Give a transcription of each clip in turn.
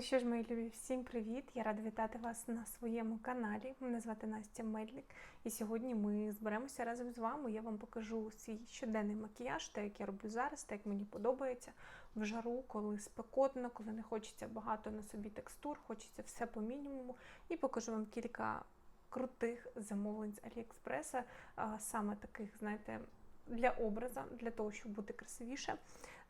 Ну що ж, мої любі, всім привіт! Я рада вітати вас на своєму каналі. Мене звати Настя Мельник. І сьогодні ми зберемося разом з вами. Я вам покажу свій щоденний макіяж, те, як я роблю зараз, те, як мені подобається в жару, коли спекотно, коли не хочеться багато на собі текстур, хочеться все по мінімуму. І покажу вам кілька крутих замовлень з Аліекспреса, саме таких, знаєте, для образа, для того, щоб бути красивіше,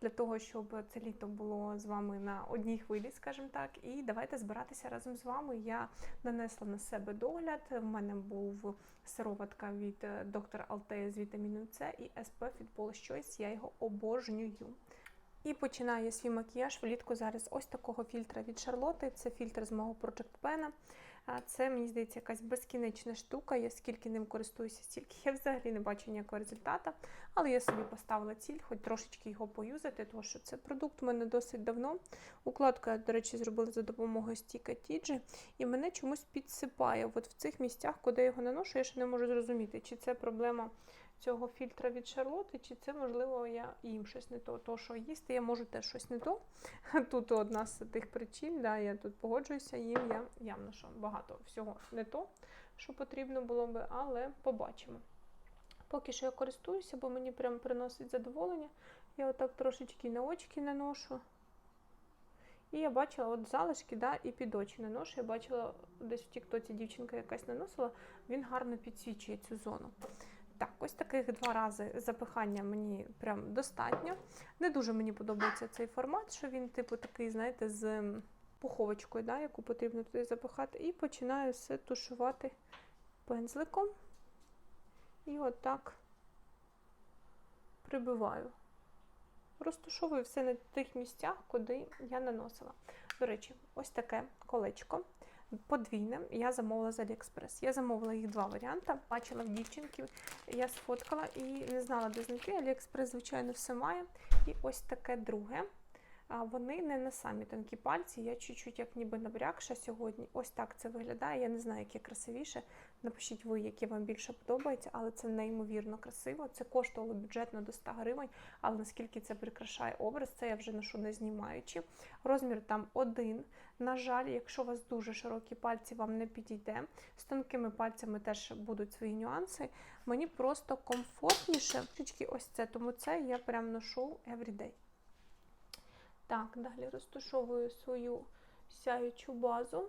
для того, щоб це літо було з вами на одній хвилі, скажімо так. І давайте збиратися разом з вами. Я нанесла на себе догляд. У мене був сироватка від е, доктора Алтея з вітаміном С і SPF від Choice. Я його обожнюю. І починаю свій макіяж влітку зараз ось такого фільтра від Шарлоти. Це фільтр з мого Project Pen. Це, мені здається, якась безкінечна штука. Я скільки ним користуюся, стільки я взагалі не бачу ніякого результату. Але я собі поставила ціль, хоч трошечки його поюзати, тому що це продукт у мене досить давно. Укладку я, до речі, зробила за допомогою стіка Тіджі, і мене чомусь підсипає. От в цих місцях, куди я його наношу, я ще не можу зрозуміти, чи це проблема цього фільтра від Шарлоти, чи це, можливо, я їм щось не то. То, що їсти, я можу теж щось не то. Тут одна з тих причин, да, я тут погоджуюся, їм я явно що багато всього не то, що потрібно було би, але побачимо. Поки що я користуюся, бо мені прям приносить задоволення. Я отак трошечки на очки наношу. І я бачила от залишки, да, і під очі наношу. Я бачила десь в Тіктоці дівчинка якась наносила, він гарно підсвічує цю зону. Так, ось таких два рази запихання мені прям достатньо. Не дуже мені подобається цей формат, що він, типу, такий, знаєте, з пуховочкою, да, яку потрібно туди запихати. І починаю все тушувати пензликом. І отак прибиваю. Розташовую все на тих місцях, куди я наносила. До речі, ось таке колечко. Подвійне, я замовила з Aliexpress. Я замовила їх два варіанти. Бачила в дівчинки, я сфоткала і не знала, де знайти. Aliexpress, звичайно, все має. І ось таке друге. Вони не на самі тонкі пальці. Я чуть-чуть як ніби набрякша сьогодні. Ось так це виглядає. Я не знаю, яке красивіше. Напишіть ви, яке вам більше подобається, але це неймовірно красиво. Це коштувало бюджетно до 100 гривень, але наскільки це прикрашає образ, це я вже ношу не знімаючи. Розмір там один. На жаль, якщо у вас дуже широкі пальці, вам не підійде. З тонкими пальцями теж будуть свої нюанси. Мені просто комфортніше, трішки ось це, тому це я прям ношу everyday. Так, далі розташовую свою сяючу базу.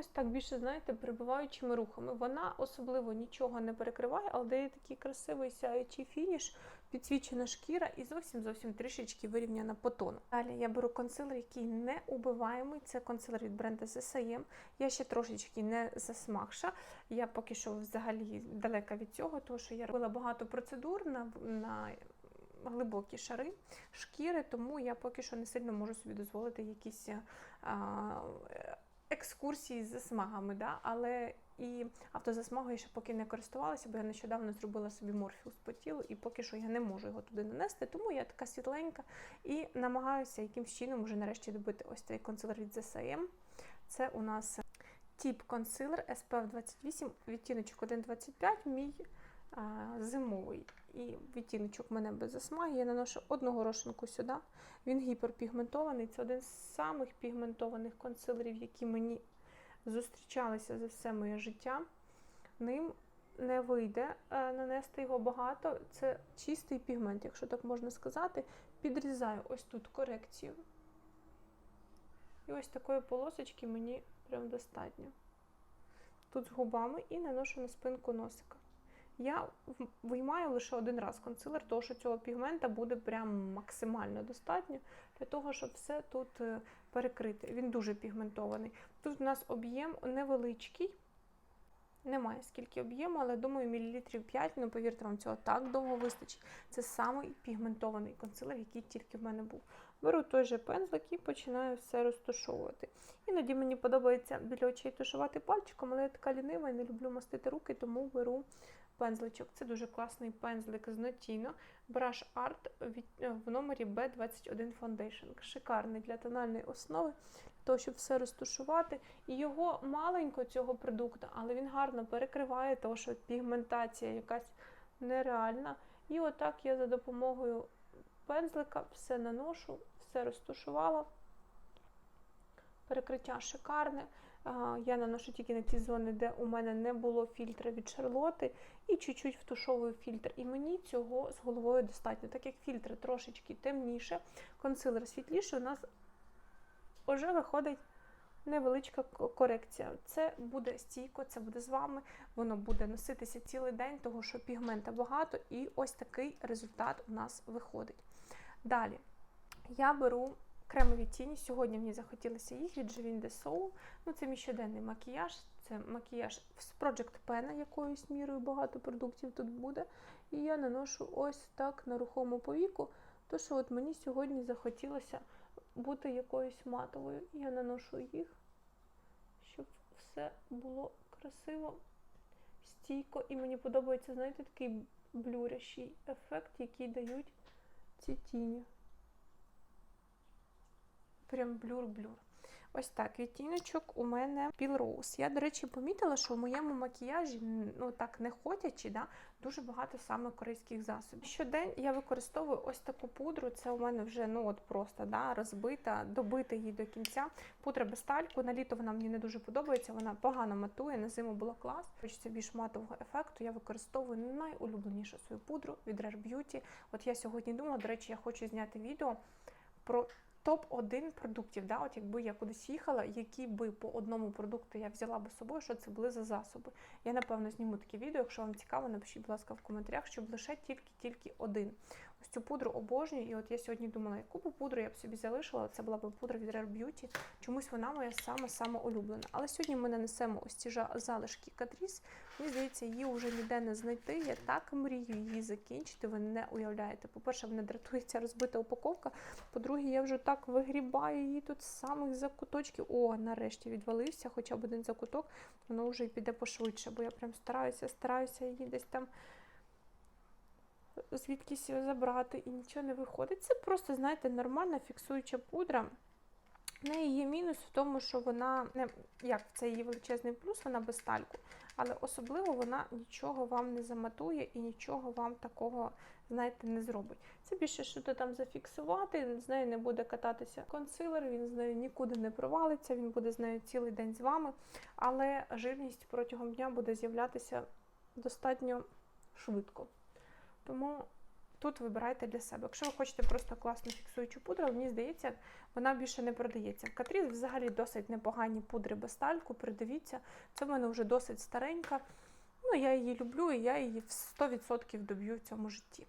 Ось так більше, знаєте, прибиваючими рухами. Вона особливо нічого не перекриває, але дає такий красивий сяючий фініш, підсвічена шкіра і зовсім-зовсім трішечки вирівняна по тону. Далі я беру консилер, який не убиваємий. Це консилер від бренду SSIM. Я ще трошечки не засмагша. Я поки що взагалі далека від цього, тому що я робила багато процедур на. на глибокі шари шкіри, тому я поки що не сильно можу собі дозволити якісь а, екскурсії з засмагами. Да? Але і автозасмагою ще поки не користувалася, бо я нещодавно зробила собі морфіус по тілу, і поки що я не можу його туди нанести, тому я така світленька і намагаюся якимсь чином вже нарешті добити ось цей консилер від ZSM. Це у нас тип консилер SPF 28, відтіночок 1,25, мій а, зимовий. І відтіночок в мене без засмаги. Я наношу одну горошинку сюди. Він гіперпігментований. Це один з самих пігментованих консилерів, які мені зустрічалися за все моє життя. Ним не вийде е, нанести його багато. Це чистий пігмент, якщо так можна сказати. Підрізаю ось тут корекцію. І ось такої полосочки мені прям достатньо. Тут з губами і наношу на спинку носика. Я виймаю лише один раз консилер, тому що цього пігмента буде прям максимально достатньо для того, щоб все тут е, перекрити. Він дуже пігментований. Тут у нас об'єм невеличкий, немає скільки об'єму, але думаю, мілілітрів 5, ну повірте, вам цього так довго вистачить. Це самий пігментований консилер, який тільки в мене був. Беру той же пензлик і починаю все розташовувати. Іноді мені подобається біля очей тушувати пальчиком, але я така лінива і не люблю мастити руки, тому беру пензличок. Це дуже класний пензлик з Notino. Brush Art в номері B21 Foundation. Шикарний для тональної основи, для того, щоб все розтушувати. І його маленько цього продукту, але він гарно перекриває, тому що пігментація якась нереальна. І отак я за допомогою пензлика все наношу, все розтушувала. Перекриття шикарне. Я наношу тільки на ті зони, де у мене не було фільтра від Шарлоти, і чуть-чуть втушовую фільтр. І мені цього з головою достатньо. Так як фільтр трошечки темніше, консилер світліше, у нас вже виходить невеличка корекція. Це буде стійко, це буде з вами, воно буде носитися цілий день, того що пігмента багато, і ось такий результат у нас виходить. Далі я беру кремові тіні. Сьогодні мені захотілося їх від Живін de Soul. Ну, це мій щоденний макіяж. Це макіяж з Project Pen, якоюсь мірою багато продуктів тут буде. І я наношу ось так на рухому повіку. То, що от мені сьогодні захотілося бути якоюсь матовою. Я наношу їх, щоб все було красиво, стійко. І мені подобається, знаєте, такий блюрящий ефект, який дають ці тіні. Прям блюр-блюр. Ось так, відтіночок у мене Rose. Я, до речі, помітила, що в моєму макіяжі, ну так не ходячи, да, дуже багато саме корейських засобів. Щодень я використовую ось таку пудру. Це у мене вже ну от просто да, розбита, добита її до кінця. Пудра без тальку. На літо вона мені не дуже подобається, вона погано матує, на зиму було клас. Хочеться більш матового ефекту. Я використовую найулюбленішу свою пудру від Rare Beauty. От я сьогодні думала, до речі, я хочу зняти відео про топ-1 продуктів. Да? От якби я кудись їхала, які би по одному продукту я взяла би з собою, що це були за засоби. Я напевно зніму таке відео. Якщо вам цікаво, напишіть, будь ласка, в коментарях, щоб лише тільки-тільки один. Ось цю пудру обожнюю. І от я сьогодні думала, яку б пудру я б собі залишила. Це була б пудра від Rare Beauty. Чомусь вона моя саме-саме улюблена. Але сьогодні ми нанесемо ось ці залишки Катріс. Мені здається, її вже ніде не знайти. Я так мрію її закінчити. Ви не уявляєте. По-перше, мене дратує ця розбита упаковка. По-друге, я вже так вигрібаю її тут з самих закуточків. О, нарешті відвалився хоча б один закуток, воно вже і піде пошвидше, бо я прям стараюся, стараюся її десь там звідкись забрати і нічого не виходить. Це просто, знаєте, нормальна фіксуюча пудра. В неї є мінус в тому, що вона не як це її величезний плюс, вона без тальку, але особливо вона нічого вам не заматує і нічого вам такого, знаєте, не зробить. Це більше що то там зафіксувати, з нею не буде кататися консилер, він з нею нікуди не провалиться, він буде з нею цілий день з вами, але жирність протягом дня буде з'являтися достатньо швидко. Тому тут вибирайте для себе. Якщо ви хочете просто класну фіксуючу пудру, мені здається, вона більше не продається. В Катріс взагалі досить непогані пудри без тальку, придивіться. Це в мене вже досить старенька. Ну, я її люблю і я її в 100% доб'ю в цьому житті.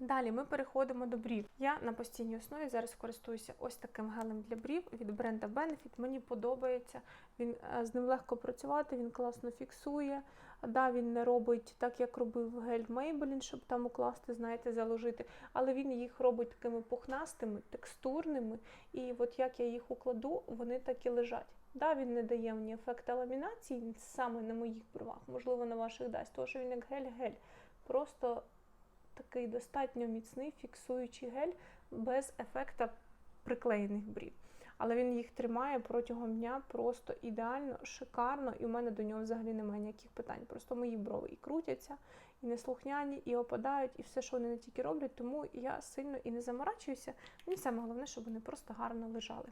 Далі ми переходимо до брів. Я на постійній основі зараз користуюся ось таким гелем для брів від бренда Benefit. Мені подобається. Він е, з ним легко працювати, він класно фіксує. Да, він не робить так, як робив гель Maybelline, щоб там укласти, знаєте, заложити. Але він їх робить такими пухнастими, текстурними. І от як я їх укладу, вони так і лежать. Да, він не дає мені ефекту ламінації саме на моїх бровах, можливо, на ваших дасть, тому що він як гель-гель. Просто такий достатньо міцний фіксуючий гель без ефекта приклеєних брів. Але він їх тримає протягом дня просто ідеально, шикарно, і у мене до нього взагалі немає ніяких питань. Просто мої брови і крутяться, і неслухняні, і опадають, і все, що вони не тільки роблять, тому я сильно і не заморачуюся. Мені саме головне, щоб вони просто гарно лежали.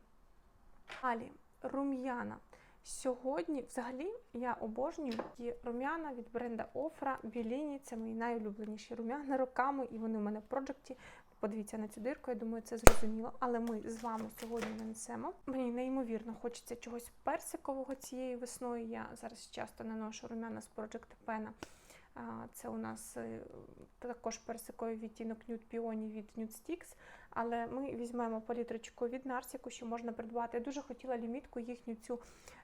Далі, рум'яна. Сьогодні, взагалі, я обожнюю ті рум'яна від бренда Офра, Біліні. Це мої найулюбленіші рум'яна роками, і вони в мене в проджекті. Подивіться на цю дирку, я думаю, це зрозуміло. Але ми з вами сьогодні нанесемо. Мені неймовірно хочеться чогось персикового цією весною. Я зараз часто наношу рум'яна з Project Pen. Це у нас е, також персиковий відтінок Nude Peony від Nude Sticks. Але ми візьмемо палітрочку від Nars, яку ще можна придбати. Я дуже хотіла лімітку їхню цю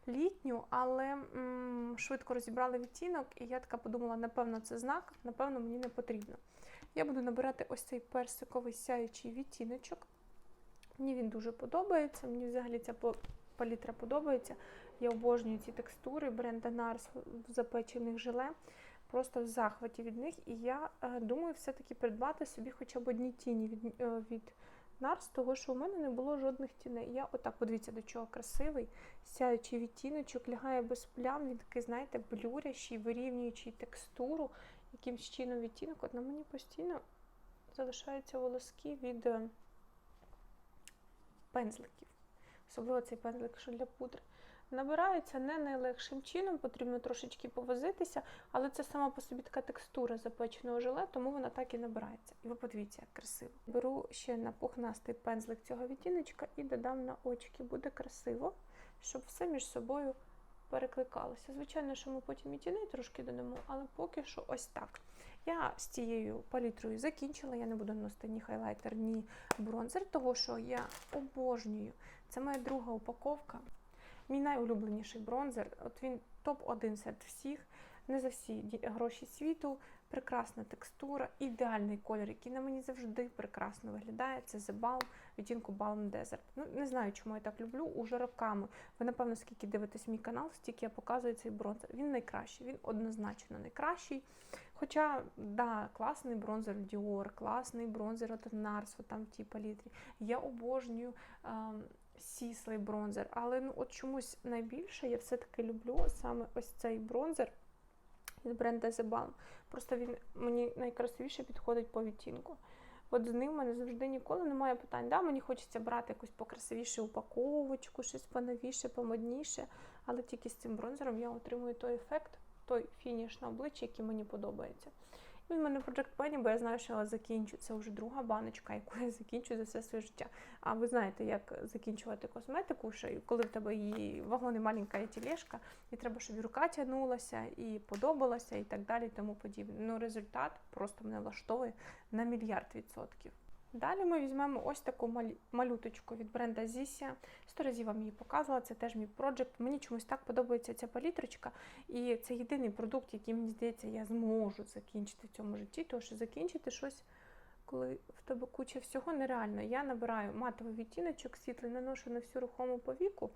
літню, але м, швидко розібрали відтінок, і я така подумала, напевно, це знак, напевно, мені не потрібно. Я буду набирати ось цей персиковий сяючий відтіночок. Мені він дуже подобається. Мені взагалі ця палітра подобається. Я обожнюю ці текстури бренда Nars в запечених желе. Просто в захваті від них. І я е, думаю, все-таки придбати собі хоча б одні тіні від, е, від Nars, того що у мене не було жодних тіней. Я отак, подивіться, до чого красивий, сяючий відтіночок, лягає без плям, він такий, знаєте, блюрящий, вирівнюючий текстуру, якимсь чином відтінок. От на мені постійно залишаються волоски від е, пензликів. особливо цей пензлик, що для пудри. Набирається не найлегшим чином, потрібно трошечки повозитися, але це сама по собі така текстура запеченого желе, тому вона так і набирається. І ви подивіться, як красиво. Беру ще на пухнастий пензлик цього відтіночка і додам на очки. Буде красиво, щоб все між собою перекликалося. Звичайно, що ми потім і тіней трошки додамо, але поки що ось так. Я з цією палітрою закінчила, я не буду носити ні хайлайтер, ні бронзер, того що я обожнюю. Це моя друга упаковка. Мій найулюбленіший бронзер. От він топ-1 серед всіх. Не за всі гроші світу, прекрасна текстура, ідеальний колір, який на мені завжди прекрасно виглядає. Це The Balm, відтінку Balm Desert. Ну, не знаю, чому я так люблю. Уже роками. Ви, напевно, скільки дивитесь мій канал, стільки я показую цей бронзер. Він найкращий, він однозначно найкращий. Хоча, да, класний бронзер Dior, класний бронзер от Nars, там в тій палітрі. Я обожнюю ем, сіслий бронзер, але ну, от чомусь найбільше я все-таки люблю саме ось цей бронзер від The Balm. Просто він мені найкрасивіше підходить по відтінку. От з ним мене завжди ніколи немає питань. Да, мені хочеться брати якусь покрасивішу упаковочку, щось поновіше, помодніше, але тільки з цим бронзером я отримую той ефект, той фініш на обличчі, який мені подобається. Він в мене Project Penny, бо я знаю, що я закінчу. Це вже друга баночка, яку я закінчу за все своє життя. А ви знаєте, як закінчувати косметику, що коли в тебе її вагони маленька і тілешка, і треба, щоб і рука тягнулася, і подобалася, і так далі, і тому подібне. Ну, результат просто мене влаштовує на мільярд відсотків. Далі ми візьмемо ось таку малюточку від бренда Zisia. Сто разів вам її показувала, це теж мій проджект. Мені чомусь так подобається ця палітрочка. І це єдиний продукт, який, мені здається, я зможу закінчити в цьому житті, тому що закінчити щось, коли в тебе куча всього, нереально. Я набираю матовий відтіночок світлий, наношу на всю рухому повіку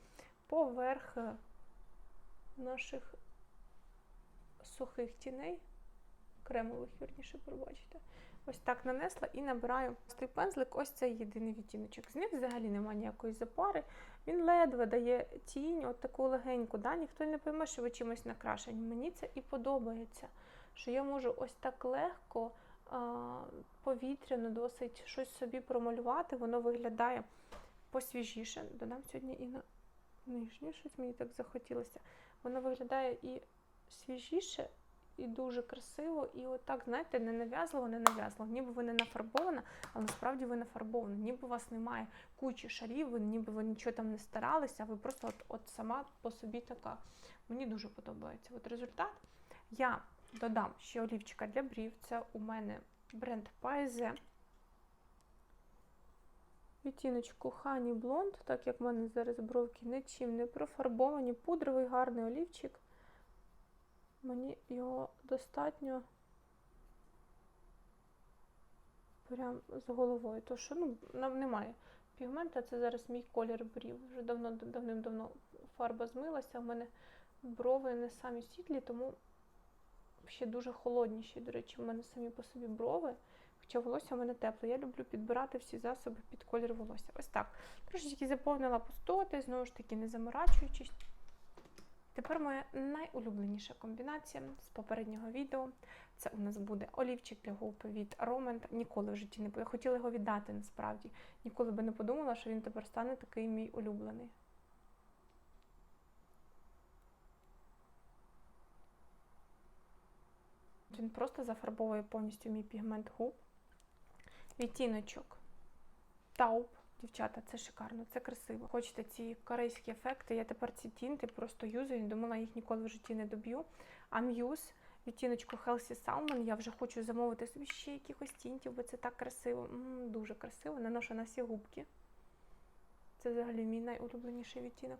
поверх е, наших сухих тіней, кремових, вірніше, пробачите. Ось так нанесла і набираю цей пензлик, ось цей єдиний відтіночок. З них взагалі немає ніякої запари. Він ледве дає тінь, от таку легеньку. Да? Ніхто не пойме, що ви чимось накрашені. Мені це і подобається, що я можу ось так легко, повітряно досить щось собі промалювати, воно виглядає посвіжіше. Додам сьогодні і на нижнє, щось мені так захотілося. Воно виглядає і свіжіше, і дуже красиво, і отак, знаєте, не нав'язливо, не нав'язливо. Ніби ви не нафарбована, але насправді ви нафарбована. Ніби у вас немає кучі шарів, ніби ви нічого там не старалися, ви просто от, от сама по собі така. Мені дуже подобається. От результат. Я додам ще олівчика для брів. Це у мене бренд Paise. Відтіночку Honey Blonde, так як в мене зараз бровки нічим не профарбовані, пудровий гарний олівчик. Мені його достатньо прям з головою. Тому що ну, нам немає пігмента, це зараз мій колір брів. Вже давно давним-давно фарба змилася. У мене брови не самі світлі, тому ще дуже холодніші. До речі, у мене самі по собі брови. Хоча волосся у мене тепле. Я люблю підбирати всі засоби під колір волосся. Ось так. Трошечки заповнила пустоти, знову ж таки, не заморачуючись. Тепер моя найулюбленіша комбінація з попереднього відео. Це у нас буде олівчик для губ від Ромент. Ніколи в житті не Я хотіла його віддати насправді. Ніколи би не подумала, що він тепер стане такий мій улюблений. Він просто зафарбовує повністю мій пігмент губ. Відтіночок тауп. Дівчата, це шикарно, це красиво. Хочете ці корейські ефекти. Я тепер ці тінти просто юзаю, думала, їх ніколи в житті не доб'ю. А м'юз, відтіночку Healthy Salmon, я вже хочу замовити собі ще якихось тінтів, бо це так красиво. М, дуже красиво. Наношу на всі губки. Це взагалі мій найулюбленіший відтінок.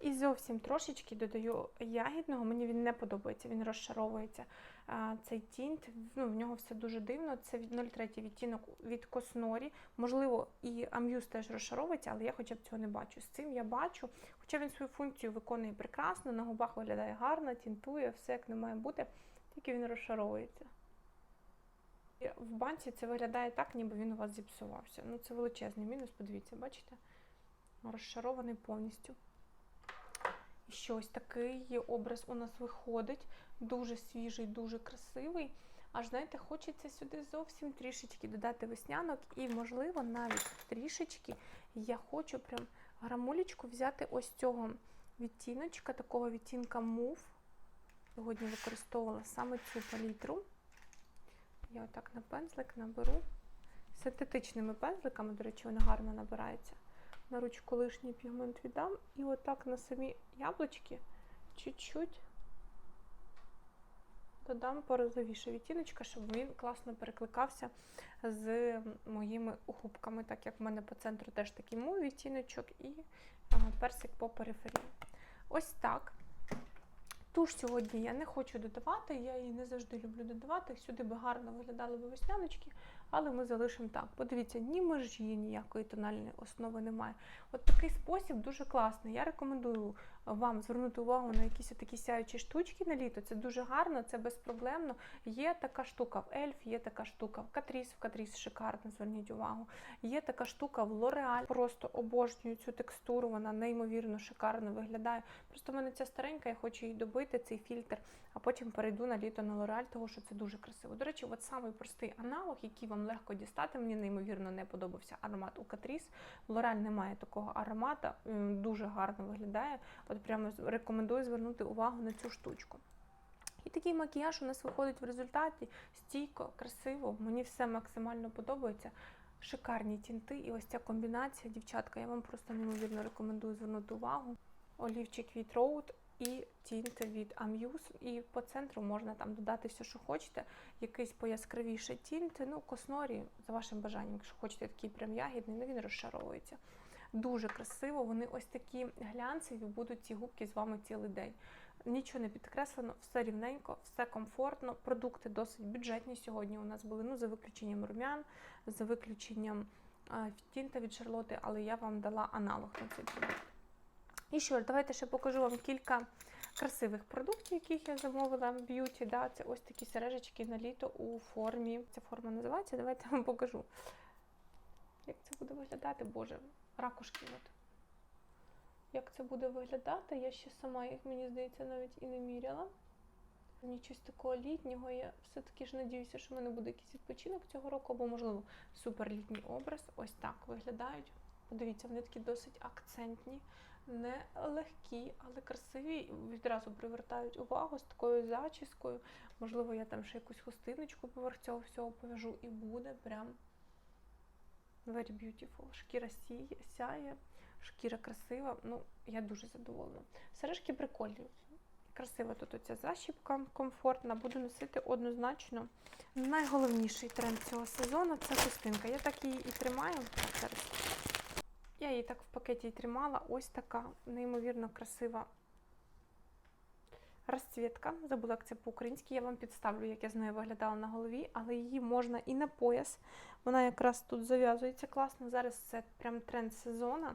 І зовсім трошечки додаю ягідного, мені він не подобається, він розшаровується. Цей тінт, ну, в нього все дуже дивно. Це 0,3 відтінок від Коснорі. Можливо, і Ам'юз теж розшаровується, але я хоча б цього не бачу. З цим я бачу, хоча він свою функцію виконує прекрасно, на губах виглядає гарно, тінтує, все як не має бути, тільки він розшаровується. І В банці це виглядає так, ніби він у вас зіпсувався. Ну, це величезний мінус, подивіться, бачите? Розшарований повністю. Що ось такий образ у нас виходить. Дуже свіжий, дуже красивий. Аж знаєте, хочеться сюди зовсім трішечки додати веснянок, і, можливо, навіть трішечки я хочу прям грамулечку взяти ось цього відтіночка, такого відтінка мув. Сьогодні використовувала саме цю палітру. Я отак на пензлик наберу. Синтетичними пензликами, до речі, вона гарно набирається. На ручку лишній пігмент віддам. І отак на самі яблучки чуть-чуть додам порозовіше відтіночка, щоб він класно перекликався з моїми губками, так як в мене по центру теж такий мов відтіночок і персик по периферії. Ось так. Туш сьогодні я не хочу додавати, я її не завжди люблю додавати. Сюди би гарно виглядали би весняночки, але ми залишимо так. Подивіться, ні межі, ніякої тональної основи немає. От такий спосіб дуже класний. Я рекомендую вам звернути увагу на якісь такі сяючі штучки на літо. Це дуже гарно, це безпроблемно. Є така штука в Ельф, є така штука в Катріс, в Катріс шикарно, зверніть увагу. Є така штука в L'Oreal. Просто обожнюю цю текстуру, вона неймовірно шикарно виглядає. Просто в мене ця старенька, я хочу її добити, цей фільтр, а потім перейду на літо на L'Oreal, тому що це дуже красиво. До речі, от самий простий аналог, який вам легко дістати, мені неймовірно не подобався аромат у Катріс. В L'Oreal немає такого аромата, дуже гарно виглядає. От прямо рекомендую звернути увагу на цю штучку. І такий макіяж у нас виходить в результаті стійко, красиво. Мені все максимально подобається. Шикарні тінти, і ось ця комбінація, дівчатка, я вам просто неймовірно рекомендую звернути увагу. Олівчик від Road і тінти від Amuse. І по центру можна там додати все, що хочете. Якийсь пояскравіше тінти, ну, коснорі, за вашим бажанням, якщо хочете такий прям ягідний, ну він розшаровується. Дуже красиво, вони ось такі глянцеві, будуть ці губки з вами цілий день. Нічого не підкреслено, все рівненько, все комфортно. Продукти досить бюджетні сьогодні у нас були, ну, за виключенням румян, за виключенням тінта від Шарлоти, але я вам дала аналог на цей продукт. І що ж, давайте ще покажу вам кілька красивих продуктів, яких я замовила в б'юті. Да, це ось такі сережечки на літо у формі. Ця форма називається. Давайте я вам покажу. Як це буде виглядати, Боже, ракушки. От. Як це буде виглядати? Я ще сама їх, мені здається, навіть і не міряла. Нічогось такого літнього. Я все-таки ж надіюся, що в мене буде якийсь відпочинок цього року, або, можливо, суперлітній образ. Ось так виглядають. Подивіться, вони такі досить акцентні, не легкі, але красиві. Відразу привертають увагу з такою зачіскою. Можливо, я там ще якусь хустиночку поверх цього всього пов'яжу, і буде прям very beautiful. Шкіра сіє, сяє, шкіра красива. Ну, я дуже задоволена. Сережки прикольні. Красива тут оця защіпка, комфортна. Буду носити однозначно. Найголовніший тренд цього сезону це хустинка. Я так її і тримаю. Зараз. Я її так в пакеті і тримала. Ось така неймовірно красива розцвітка. Забула, як це по-українськи. Я вам підставлю, як я з нею виглядала на голові, але її можна і на пояс. Вона якраз тут зав'язується класно. Зараз це прям тренд сезону.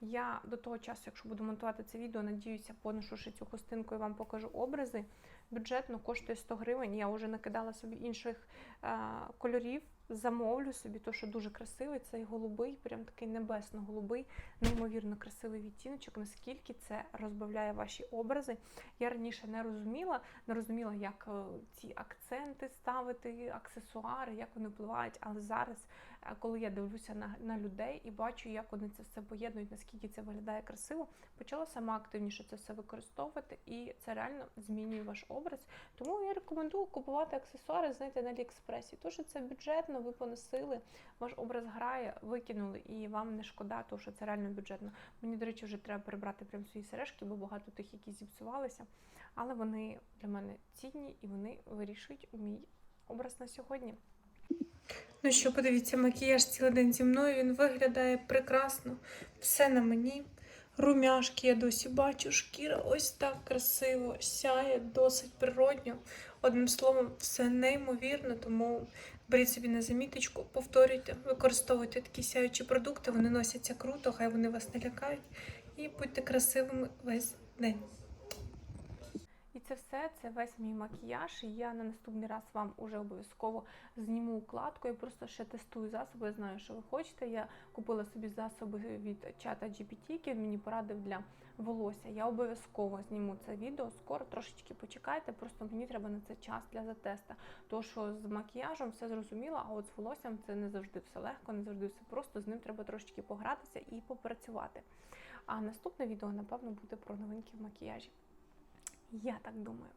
Я до того часу, якщо буду монтувати це відео, надіюся, поношу цю хустинку і вам покажу образи. Бюджетно коштує 100 гривень. Я вже накидала собі інших е, кольорів. Замовлю собі, то що дуже красивий, цей голубий, прям такий небесно-голубий, неймовірно красивий відтіночок. Наскільки це розбавляє ваші образи. Я раніше не розуміла, не розуміла, як е, ці акценти ставити, аксесуари, як вони впливають. Але зараз, е, коли я дивлюся на, на людей і бачу, як вони це все поєднують, наскільки це виглядає красиво, почала сама активніше це все використовувати, і це реально змінює ваш образ. Тому я рекомендую купувати аксесуари, знаєте, на Аліекспресі. То, що це бюджетно, ви поносили, ваш образ грає, викинули, і вам не шкода, тому що це реально бюджетно. Мені, до речі, вже треба прибрати прям свої сережки, бо багато тих, які зіпсувалися. Але вони для мене цінні і вони вирішують мій образ на сьогодні. Ну що, подивіться, макіяж цілий день зі мною, він виглядає прекрасно. Все на мені. Румяшки я досі бачу, шкіра ось так красиво, сяє, досить природньо. Одним словом, все неймовірно, тому беріть собі на заміточку, повторюйте, використовуйте такі сяючі продукти, вони носяться круто, хай вони вас не лякають. І будьте красивими весь день. Це все, це весь мій макіяж. І я на наступний раз вам уже обов'язково зніму укладку. Я просто ще тестую засоби. Я знаю, що ви хочете. Я купила собі засоби від чата GPT, який мені порадив для волосся. Я обов'язково зніму це відео. Скоро трошечки почекайте. Просто мені треба на це час для затеста. То що з макіяжем все зрозуміло, а от з волоссям це не завжди все легко, не завжди все просто. З ним треба трошечки погратися і попрацювати. А наступне відео, напевно, буде про новинки в макіяжі. Я так думаю.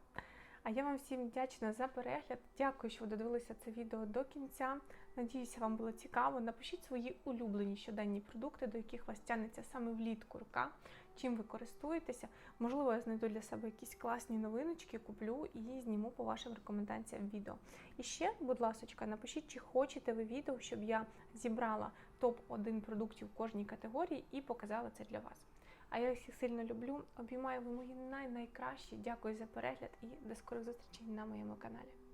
А я вам всім вдячна за перегляд. Дякую, що ви додивилися це відео до кінця. Надіюся, вам було цікаво. Напишіть свої улюблені щоденні продукти, до яких вас тягнеться саме влітку рука, чим ви користуєтеся. Можливо, я знайду для себе якісь класні новиночки, куплю і зніму по вашим рекомендаціям відео. І ще, будь ласка, напишіть, чи хочете ви відео, щоб я зібрала топ-1 продуктів кожній категорії і показала це для вас. А я всіх сильно люблю. Обіймаю ви мої най-найкращі. Дякую за перегляд і до скорих зустрічей на моєму каналі.